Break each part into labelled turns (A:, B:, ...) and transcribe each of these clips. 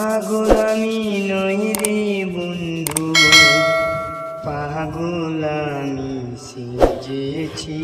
A: পাগল আমি নই রে বন্ধু পাগল আমি সেজেছি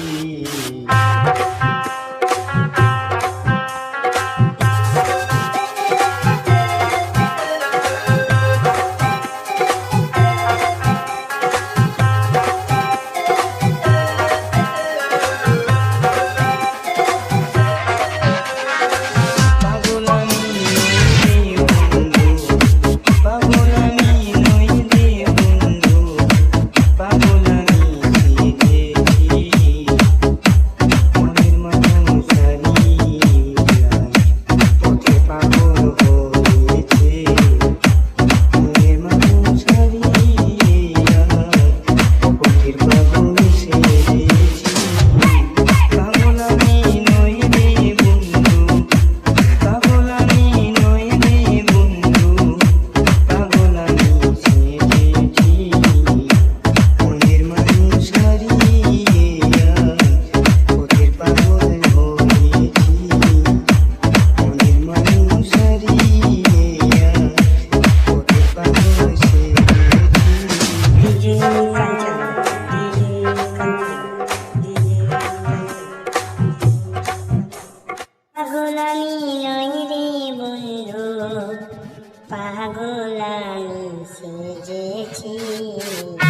B: পেয়েছি